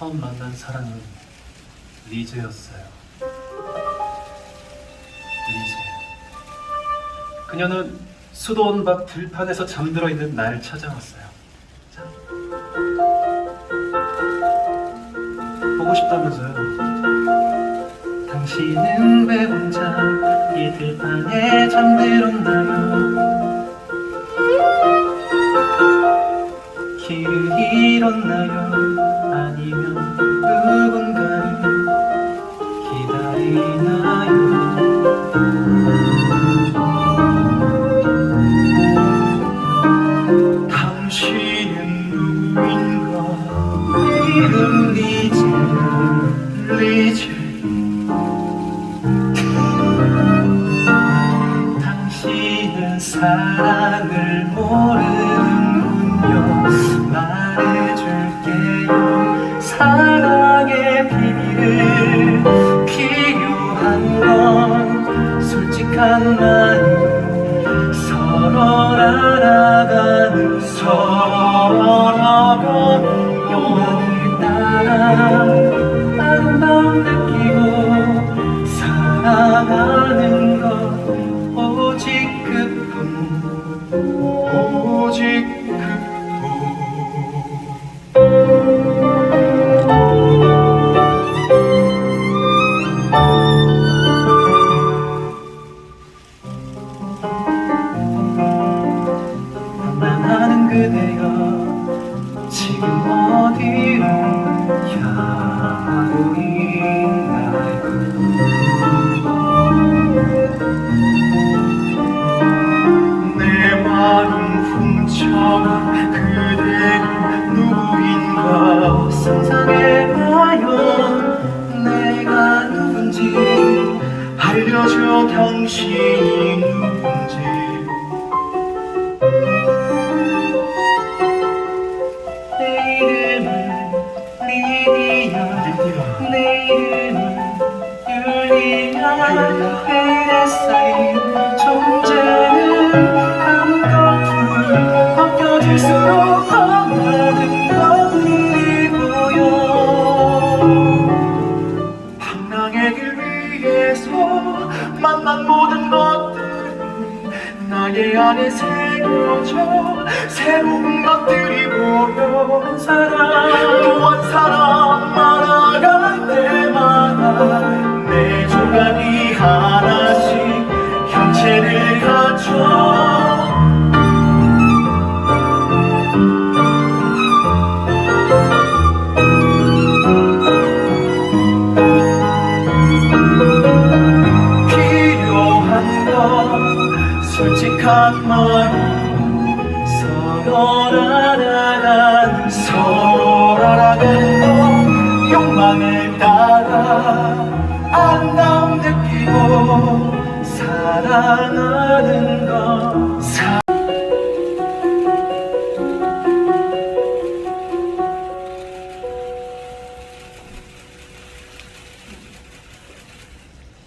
처음 만난 사람은 리제였어요. 리제. 그녀는 수도원 밖 들판에서 잠들어 있는 날 찾아왔어요. 자. 보고 싶다면서요. 당신은 왜 혼자 이 들판에 잠들었나요? 길을 잃었나요? 아니면 누군가를 기다리나요? 당신은 누구인가? 내 이름 리제, 리제. 당신은 사랑을 모르 마음 서로 알아가는 서로 알아가는 욕망을 따라 아름다움 느끼고 사랑하는 알려줘 당신이 누군지 내 이름은 리디아 내 이름은 율리아 쌓인 존재는 한꺼풀 벗겨질수록 더 만난 모든 것들이 나의 안에 새겨져 새로운 것들이 보여 사랑. 또한 사랑 말아갈 때마다 내 조각이 하나씩 형체를 갖춰 사랑하는 것